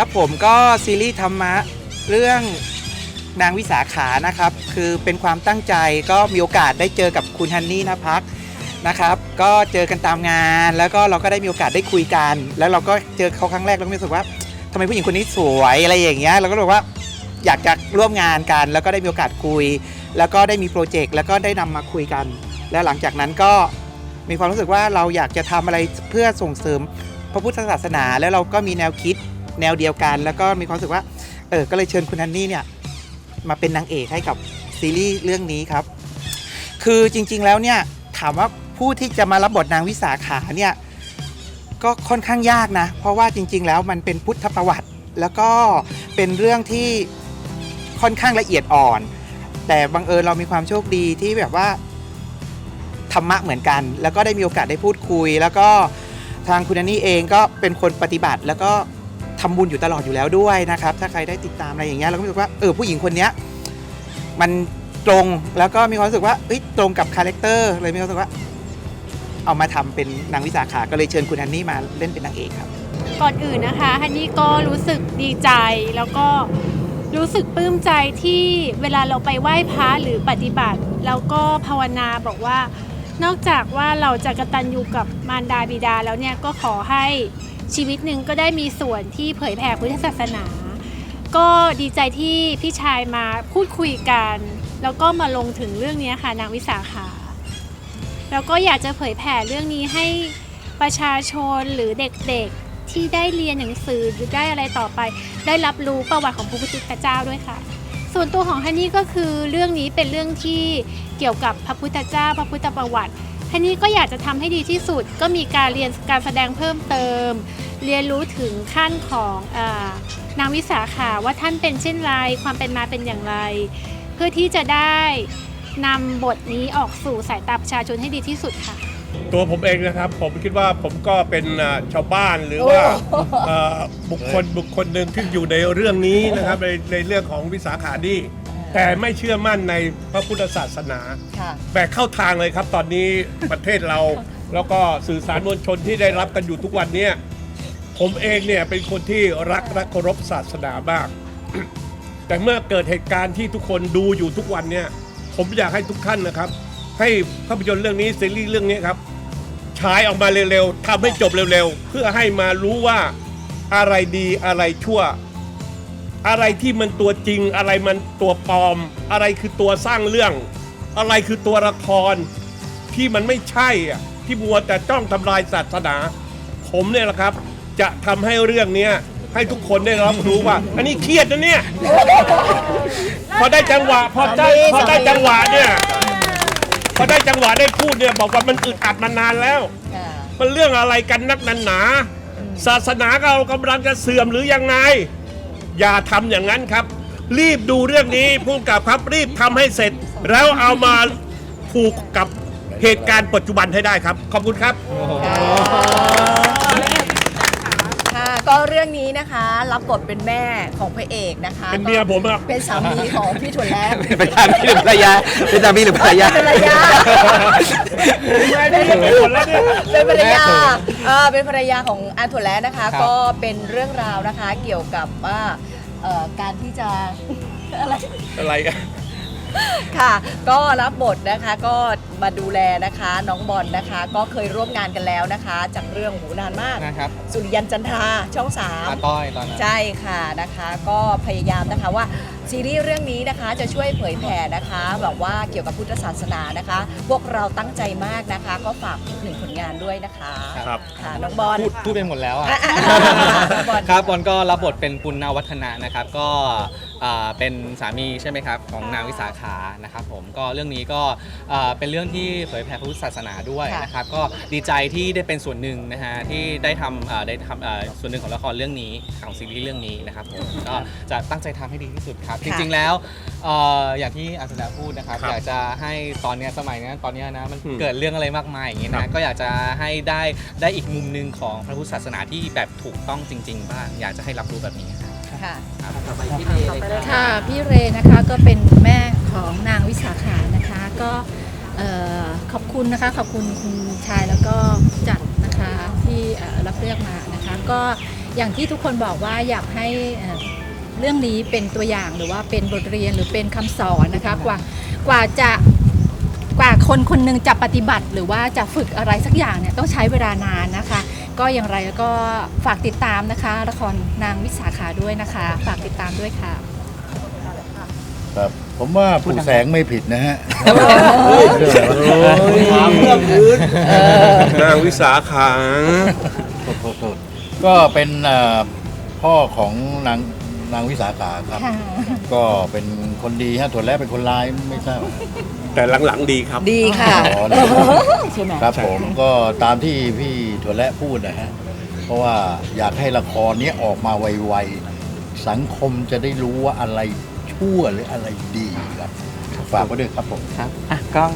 ครับผมก็ซีรีส์ธรรมะเรื่องนางวิสาขานะครับ คือเป็นความตั้งใจก็มีโอกาสได้เจอกับคุณฮันนี่นภักนะครับ ก็เจอกันตามงาน แล้วก็เราก็ได้มีโอกาสได้คุยกัน แล้วเราก็เจอเขาครั้งแรกเราก็รู้สึกว่าทำไมผู้หญิงคนนี้สวยอะไรอย่างเงี้ยเราก็รู้สึกว่าอยากจะร่วมงานกัน แล้วก็ได้มีโอกาสคุย แล้วก็ได้มีโปรเจกต์แล้วก็ได้นำมาคุยกัน แล้วหลังจากนั้นก็มีความรู้สึกว่าเราอยากจะทำอะไรเพื่อส่งเสริมพระพุทธศาสนา แล้วเราก็มีแนวคิด แนวเดียวกัน แล้วก็มีความรู้สึกว่าเออก็เลยเชิญคุณฮันนี่เนี่ยมาเป็นนางเอกให้กับซีรีส์เรื่องนี้ครับ คือจริงๆแล้วเนี่ยถามว่าผู้ที่จะมารับบทนางวิสาขาเนี่ยก็ค่อนข้างยากนะ เพราะว่าจริง ๆ แล้วมันเป็นพุทธประวัติ แล้วก็เป็นเรื่องที่ค่อนข้างละเอียดอ่อน แต่บังเอิญเรามีความโชคดีที่แบบว่าธรรมะเหมือนกัน แล้วก็ได้มีโอกาสได้พูดคุย แล้วก็ทางคุณอันนี่เองก็เป็นคนปฏิบัติแล้วก็ ทำบุญอยู่ตลอดอยู่แล้วด้วยนะครับ ถ้าใครได้ติดตามอะไรอย่างเงี้ยเราก็รู้สึกว่าเออผู้หญิงคนเนี้ยมันตรงแล้วก็มีความรู้สึกว่าเอ้ยตรงกับคาแรคเตอร์เลยมีความรู้สึกว่า เอามาทำเป็นนางวิสาขาก็เลยเชิญคุณฮันนี่มาเล่นเป็นนางเอกครับก่อนอื่นนะคะฮันนี่ก็รู้สึกดีใจแล้วก็รู้สึกปลื้มใจที่เวลาเราไปไหว้พระหรือปฏิบัติแล้วก็ภาวนาบอกว่า นอกจากว่าเราจะกระตัญญูกับมารดาบิดาแล้วเนี่ยก็ขอให้ ชีวิตหนึ่งก็ได้มีส่วนที่เผยแผ่พุทธศาสนา ก็ดีใจที่พี่ชายมาพูดคุยกัน แล้วก็มาลงถึงเรื่องนี้ค่ะนางวิสาขาแล้วก็อยากจะเผยแผ่เรื่องนี้ให้ประชาชนหรือเด็กๆที่ได้เรียนหนังสือหรือได้อะไรต่อไป ได้รับรู้ประวัติของพระพุทธเจ้าด้วยค่ะ ส่วนตัวของฮันนี่ก็คือเรื่องนี้เป็นเรื่องที่เกี่ยวกับพระพุทธเจ้า พระพุทธประวัติ ฮันนี่ก็อยากจะทำให้ดีที่สุดก็มีการเรียนการแสดงเพิ่มเติม เรียนรู้ถึงขั้นของเออนางวิสาขาว่าท่านเป็นเช่นไร ความเป็นมาเป็นอย่างไร เพื่อที่จะได้นำบทนี้ออกสู่สายตาประชาชนให้ดีที่สุดค่ะ ตัวผมเองนะครับ ผมคิดว่าผมก็เป็นอ่าชาวบ้านหรือว่าเอ่อบุคคลบุคคลหนึ่งที่อยู่ในเรื่องนี้นะครับในในเรื่องของวิสาขานี่ แต่ไม่เชื่อมั่นในพระพุทธศาสนา ค่ะ แต่เข้าทางเลยครับตอนนี้ประเทศเรา แล้วก็สื่อสารมวลชนที่ได้รับกันอยู่ทุกวันเนี้ยผมเองเนี่ยเป็นคนที่รักและเคารพศาสนามาก แต่เมื่อเกิดเหตุการณ์ที่ทุกคนดูอยู่ทุกวันเนี่ย ผมอยากให้ทุกท่านนะครับ ให้ภาพยนตร์เรื่องนี้ซีรีส์เรื่องนี้ครับฉายออกมาเร็วๆทำให้จบเร็วๆ เพื่อให้มารู้ว่าอะไรดีอะไรชั่ว อะไรที่มันตัวจริง อะไรมันตัวปลอม อะไรคือตัวสร้างเรื่อง อะไรคือตัวละคร ที่มันไม่ใช่อะที่มัวแต่จ้องทำลายศาสนา ผมเนี่ยแหละครับ จะทำให้เรื่องเนี้ยให้ทุกคนได้รับรู้ว่า อันนี้เครียดนะเนี่ย พอได้จังหวะพอได้พอได้จังหวะเนี่ยพอได้จังหวะได้พูดเนี่ยบอกว่ามันอึดอัดมานานแล้วค่ะมันเรื่องอะไรกันนักนันหนาศาสนาเรากำลังจะเสื่อมหรือยังไง อย่าทำอย่างนั้นครับ รีบดูเรื่องนี้ผู้กำกับครับรีบทำให้เสร็จ แล้วเอามาผูกกับเหตุการณ์ปัจจุบันให้ได้ครับ ขอบคุณครับ ค่ะก็เรื่องนี้นะคะ รับบทเป็นแม่ของพระเอกนะคะเป็นเมียผมครับ เป็นสามีของพี่ถั่วแระเป็นสามีหรือภรรยาเป็นสามีหรือภรรยา เป็นภรรยาไม่ได้เป็นหมดแล้วเนี่ยเป็นภรรยาเออเป็นภรรยาของอาถั่วแระนะคะครับก็เป็นเรื่องราวนะคะ เกี่ยวกับว่า เอ่อการที่จะ อะไร อะไรกัน ค่ะ ก็รับบทนะคะก็มาดูแลนะคะ น้องบอลนะคะ ก็เคยร่วมงานกันแล้วนะคะ จากเรื่องหูนานมาก นะครับสุริยันจันทราช่องสาม อาต้อยตอนนั้น ใช่ค่ะนะคะก็พยายามนะคะว่า ซีรีส์เรื่องนี้นะคะจะช่วยเผยแผ่นะคะแบบว่าเกี่ยวกับพุทธศาสนานะคะ พวกเราตั้งใจมากนะคะ ก็ฝากอีกหนึ่งผลงานด้วยนะคะครับ ค่ะน้องบอล พูดพูดไปหมดแล้วอะอะอะน้องบอลครับบอลก็รับบทเป็นปุณณวัฒนะนะครับ ก็อ่า เป็นสามีใช่ไหมครับของนางวิสาขานะครับผมก็เรื่องนี้ก็อ่าเป็นเรื่องที่เผยแผ่พระพุทธศาสนาด้วยค่ะนะครับก็ดีใจที่ได้เป็นส่วนหนึ่งนะฮะที่ได้ทำอ่าได้ทำอ่าส่วนหนึ่งของละครเรื่องนี้ของซีรีส์เรื่องนี้นะครับผมก็จะตั้งใจทำให้ดีที่สุดครับ จริงๆแล้วเอ่ออย่างที่อาสนะพูดนะครับครับอยากจะให้ตอนเนี้ยสมัยเนี้ยตอนเนี้ยนะมันอืมเกิดเรื่องอะไรมากมายอย่างนี้ครันะบก็อยากจะให้ได้ได้อีกมุมหนึ่งของพระพุทธศาสนาที่แบบถูกต้องจริง ๆ บ้างอยากจะให้รับรู้แบบนี้ ครับค่ะค่ะพี่เรนะคะก็เป็นแม่ของนางวิสาขานะคะ ก็เอ่อขอบคุณนะคะขอบคุณคุณชายแล้วก็ผู้จัดนะคะที่เอ่อรับเลือกมานะคะก็อย่างที่ทุกคนบอกว่าอยากให้เอ่อเรื่องนี้เป็นตัวอย่างหรือว่าเป็นบทเรียนหรือเป็นคำสอนนะคะกว่ากว่าจะกว่าคนคนหนึ่งจะปฏิบัติ หรือว่าจะฝึกอะไรสักอย่างเนี่ยต้องใช้เวลานานนะคะ ก็อย่างไรก็ฝากติดตามนะคะ ละครนางวิสาขาด้วยนะคะ ฝากติดตามด้วยค่ะ ครับผมว่าผู้แสงไม่ผิดนะฮะถามเรื่องอื่นนางวิสาขาโทษโทษโทษก็เป็นเอ่อพ่อของนางนางวิสาขาครับ ก็เป็นคนดีฮะถั่วแระเป็นคนร้ายไม่ทราบ แต่หลังๆดีครับ ดีค่ะ อ๋อนะครับผมก็ตามที่พี่ถั่วแระพูดนะฮะ เพราะว่าอยากให้ละครเนี้ยออกมาไวๆ สังคมจะได้รู้ว่าอะไรชั่วหรืออะไรดีครับ ฝากไว้ด้วยครับผม ครับ อะกล้อง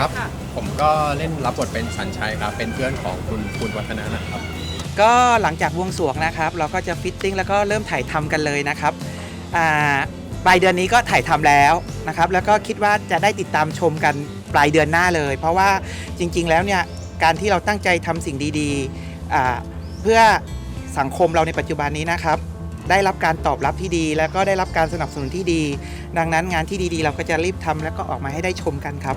ครับ ผมก็เล่นรับบทเป็นสัญชัยครับ เป็นเพื่อนของคุณคุณวัฒนานะครับ ก็หลังจากบวงสรวงนะครับ เราก็จะฟิตติ้งแล้วก็เริ่มถ่ายทำกันเลยนะครับอ่า ปลายเดือนนี้ก็ถ่ายทำแล้วนะครับแล้วก็คิดว่าจะได้ติดตามชมกันปลายเดือนหน้าเลย เพราะว่าจริง ๆ แล้วเนี่ยการที่เราตั้งใจทำสิ่งดีๆ เพื่อสังคมเราในปัจจุบันนี้นะครับ ได้รับการตอบรับที่ดี แล้วก็ได้รับการสนับสนุนที่ดี ดังนั้นงานที่ดีๆ เราก็จะรีบทำแล้วก็ออกมาให้ได้ชมกันครับ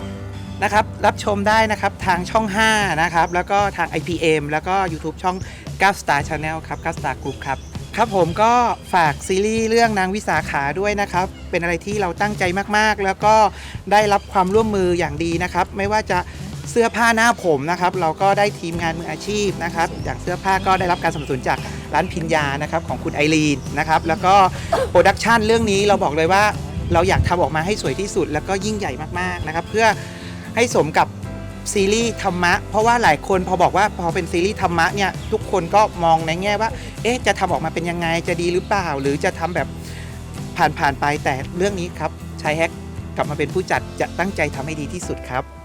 นะครับรับชมได้นะครับทางช่อง 5 นะครับ แล้วก็ทาง IPM แล้วก็ YouTube ช่อง 9 Star Channel ครับ 9 Star Group ครับ ครับผมก็ฝากซีรีส์เรื่องนางวิสาขาด้วยนะครับ เป็นอะไรที่เราตั้งใจมากๆ แล้วก็ได้รับความร่วมมืออย่างดีนะครับ ไม่ว่าจะเสื้อผ้าหน้าผมนะครับ เราก็ได้ทีมงานมืออาชีพนะครับอย่างเสื้อผ้าก็ได้รับการสนับสนุนจากร้านพิญญานะครับของคุณไอรีนนะครับแล้วก็โปรดักชันเรื่องนี้เราบอกเลยว่าเราอยากทำออกมาให้สวยที่สุด แล้วก็ยิ่งใหญ่มากๆนะครับ เพื่อให้สมกับ ซีรีส์ธรรมะ เพราะว่าหลายคนพอบอกว่าพอเป็นซีรีส์ธรรมะเนี่ยทุกคนก็มองในแง่ว่า เอ๊ะจะทำออกมาเป็นยังไงจะดีหรือเปล่า หรือจะทำแบบผ่านๆไปแต่เรื่องนี้ครับชายแฮกกลับมาเป็นผู้จัดจะตั้งใจทำให้ดีที่สุดครับ